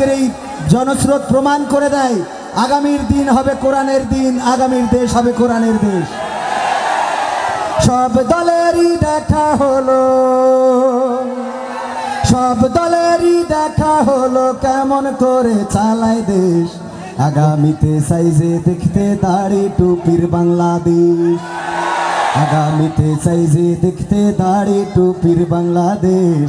আজকের এই জনস্রোত প্রমাণ করে দেয়, আগামীর দিন হবে কোরআনের দিন, আগামীর দেশ হবে কোরআনের দেশ। সব দলেরই দেখা হলো। সব দলেরই দেখা হলো কেমন করে চালায় দেশ। আগামীতে সাইজে দেখতে দাড়ি টুপির বাংলাদেশ। আগামীতে চাইজে দেখতে দাড়ি টুপির বাংলাদেশ।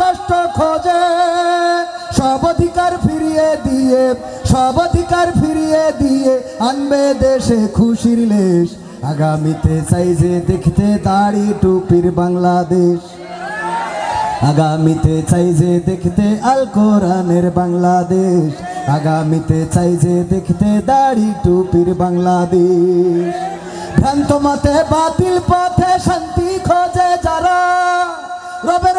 কষ্ট খোঁজে, সব অধিকার ফিরিয়ে দিয়ে, সব অধিকার ফিরিয়ে দিয়ে আনবে দেশে খুশির লেশ। আগামীতে চাই যে দেখতে দাড়ি টুপির বাংলাদেশ। আগামীতে চাই যে দেখতে আল কোরআনের বাংলাদেশ। আগামীতে চাই যে দেখতে দাড়ি টুপির বাংলাদেশ। ভ্রান্ত মতে বাতিল পথে শান্তি খোঁজে যারা। রবের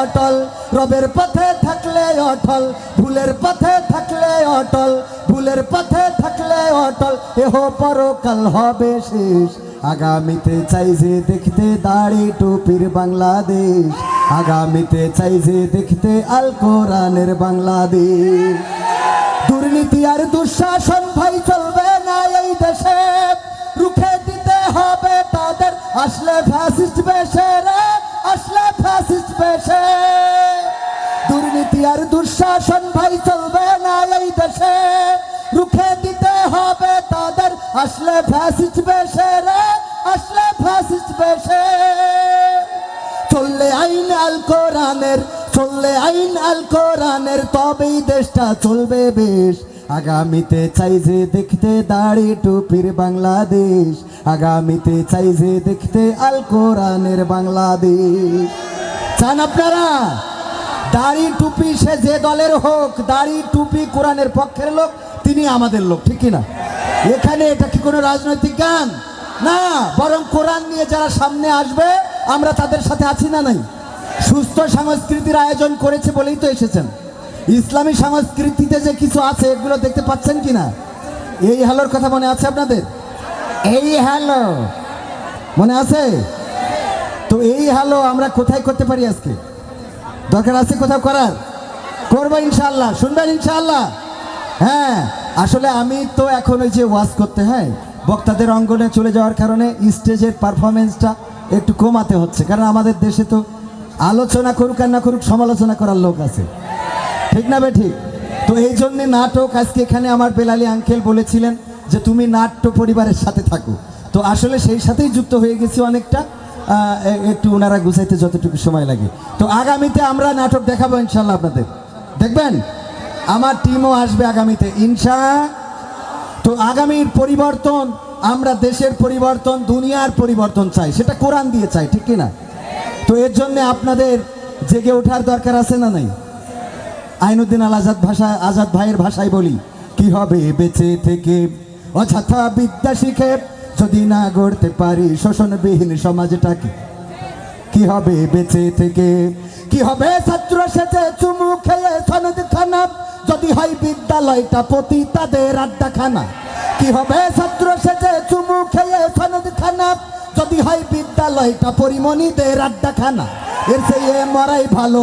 অটল। রবের পথে থাকলে অটল, ভুলের পথে থাকলে অটল, ভুলের পথে থাকলে অটল। এহ পরকাল হবে শেষ। আগামীতে চাই যে দেখতে দাড়ি টুপির বাংলাদেশ। আগামীতে চাই যে দেখতে আল কোরআনের বাংলাদেশ। দুর্নীতি আর দুঃশাসন ভাই, চলবে না এই দেশে। রুখে দিতে হবে তাদের। আসলে ফ্যাসিস্ট বেশে রে আসলে ফ্যাসিস্ট বেশে। দুর্নীতি আর দুঃশাসন ভাই চলবে না এই দেশে। রুখে দিতে হবে তাদের। আসলে ফ্যাসিস্ট বেশে রে, আসলে ফ্যাসিস্ট বেশে। চললে আইন আল কোরআনের, চললে আইন আল কোরআনের, তবেই দেশটা চলবে বেশ। আগামীতে চাই যে দেখতে দাড়ি টুপির বাংলাদেশ। আগামীতে চাই যে দেখতে আল কোরআনের বাংলাদেশ। চান আপনারা? দাড়ি টুপি সে যে দলের হোক, দাড়ি টুপি কোরআনের পক্ষের লোক, তিনি আমাদের লোক, ঠিক কি না এখানে এটা কি কোনো রাজনৈতিক গান? না, বরং কোরআন নিয়ে যারা সামনে আসবে, আমরা তাদের সাথে আছি না নাই? সুস্থ সংস্কৃতির আয়োজন করেছে বলেই তো এসেছেন। ইসলামী সংস্কৃতিতে যে কিছু আছে, এগুলো দেখতে পাচ্ছেন কি না এই হ্যালোর কথা মনে আছে আপনাদের? এই হ্যালো। মনে আছে? তো এই হ্যালো আমরা কোথায় করতে পারি আজকে? দরকার আছে কোথাও করার? করব ইনশাল্লাহ শুনবেন ইনশাল্লাহ হ্যাঁ আসলে আমি তো এখন ওই যে ওয়াজ করতে হ্যাঁ বক্তাদের অঙ্গনে চলে যাওয়ার কারণে স্টেজের পারফরমেন্সটা একটু কমাতে হচ্ছে। কারণ আমাদের দেশে তো আলোচনা করুক আর না করুক, সমালোচনা করার লোক আছে। ঠিক না বে ঠিক? তো এই জন্যে নাটক আজকে এখানে আমার বেলালি আঙ্কেল বলেছিলেন যে তুমি নাট্য পরিবারের সাথে থাকো। তো আসলে সেই সাথেই যুক্ত হয়ে গেছি অনেকটা। একটু ওনারা গুছাইতে যতটুকু সময় লাগে। তো আগামীতে আমরা নাটক দেখাবো ইনশাল্লাহ আপনাদের। দেখবেন? আমার টিমও আসবে আগামীতে, ইনশা। তো আগামীর পরিবর্তন, আমরা দেশের পরিবর্তন, দুনিয়ার পরিবর্তন চাই। সেটা কোরআন দিয়ে চাই, ঠিক কি না তো এর জন্য আপনাদের জেগে ওঠার দরকার আছে না নাই? আইনুদ্দিন আল আজাদ ভাষা, আজাদ ভাইয়ের ভাষায় বলি, কি হবে বেঁচে থেকে? অযথা বিদ্যা শিখে, যদি না গড়তে পারি শোষণবিহীন সমাজটাকে। কি হবে বেঁচে থেকে? কি হবে? ছাত্র সেজে চুমু খেয়ে সনদ খানা। যদি হয় বিদ্যালয়টা প্রতি তাদের আড্ডা খানা কি হবে? ছাত্র সেজে চুমু খেয়ে সনদ খানা। যদি হয় বিদ্যালয়টা পরিমণিদের আড্ডা খানা এর সেই মরাই ভালো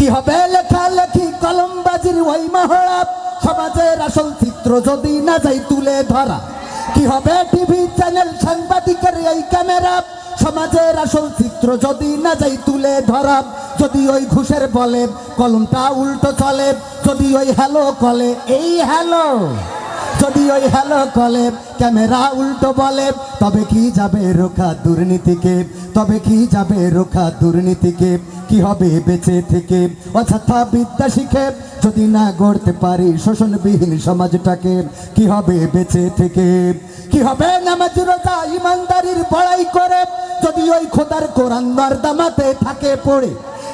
কি হবে? লেখালেখি কলমবাজির ওই মহড়া। সমাজের আসল চিত্র যদি না যাই তুলে ধরা। কি হবে? টিভি চ্যানেল সাংবাদিকের এই ক্যামেরা। সমাজের আসল চিত্র যদি না যাই তুলে ধরা। যদি ওই ঘুষের বলে কলমটা উল্টো চলে। যদি ওই হ্যালো কলে, এই হ্যালো। যদি ওই হ্যালো কলে, ক্যামেরা উল্টো বলে। তবে কি যাবে রোখা দুর্নীতিকে? তবে কি যাবে রোখা দুর্নীতিকে? কি হবে বেঁচে থেকে? অযথা বিদ্যা শিখে যদি না গড়তে পারি শোষণবিহীন সমাজটাকে, কি হবে বেঁচে থেকে? কি হবে নামাজ রোজা ইমানদারির বড়াই করে যদি ওই খোদার কোরআন দামাতে থাকে পড়ে?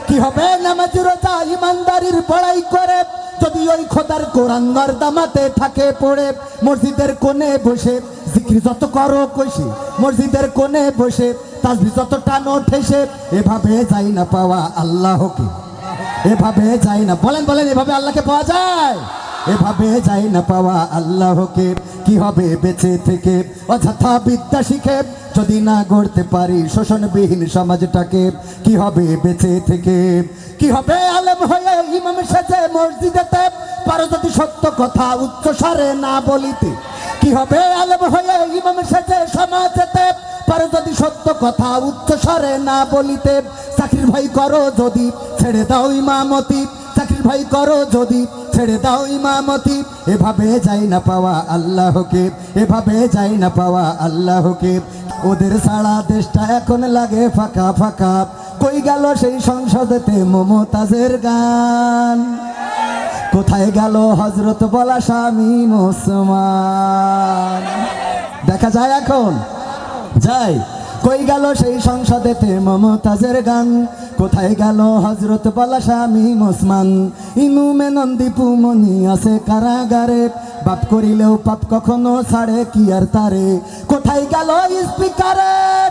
কি হবে নামাজ রোজা ইমানদারির বড়াই করে যদি ওই খোদার কোরআন দামাতে থাকে পড়ে, মসজিদের কোণে বসে, জিক্রি যত করো কষে মসজিদের কোণে বসে তাসবি যত টানো ঠেসে এভাবে যাই না পাওয়া আল্লাহকে। এভাবে যাই না। বলেন বলেন, এভাবে আল্লাহকে পাওয়া যায়? এভাবে যাই না পাওয়া আল্লাহকে, কি হবে বেঁচে থেকে? অযথা বিদ্যা শিখে, যদি না গড়তে পারি শোষণবিহীন সমাজটাকে, কি হবে বেঁচে থেকে? কি হবে আলেম হয়ে ইমাম সেজে মসজিদেতে? পারো যদি সত্য কথা উচ্চ স্বরে না বলিতে। কি হবে আলেম হয়ে ইমাম সেজে সমাজেতে? পারো যদি সত্য কথা উচ্চ স্বরে না বলিতে। চাকরির ভাই করো যদি, ছেড়ে দাও ইমামতি। চাকরির ভাই করো যদি ছেড়ে দাও ইমামতি। এভাবে যাই না পাওয়া আল্লাহকে, এভাবে যাই না পাওয়া আল্লাহকে। ওদের সারা দেশটা এখন লাগে ফাঁকা ফাঁকা। কই গেল সেই সংসদেতে মমতাজের গান? কোথায় গেল হজরত বলা স্বামী মুসলমান? দেখা যায় এখন? যাই কই গেল সেই সংসদেতে মমতাজের গান? কোথায় গেল হজরত বলা স্বামী মুসমান ইনুমে নন্দীপু মনি আছে কারাগারে। বাপ করিলেও পাপ কখনো ছাড়ে, কি আর তারে? কোথায় গেল স্পিকারের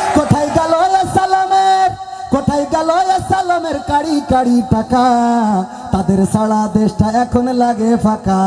কোথায় গেল সালামের কাড়ি কাড়ি টাকা তাদের সারা দেশটা এখন লাগে ফাঁকা।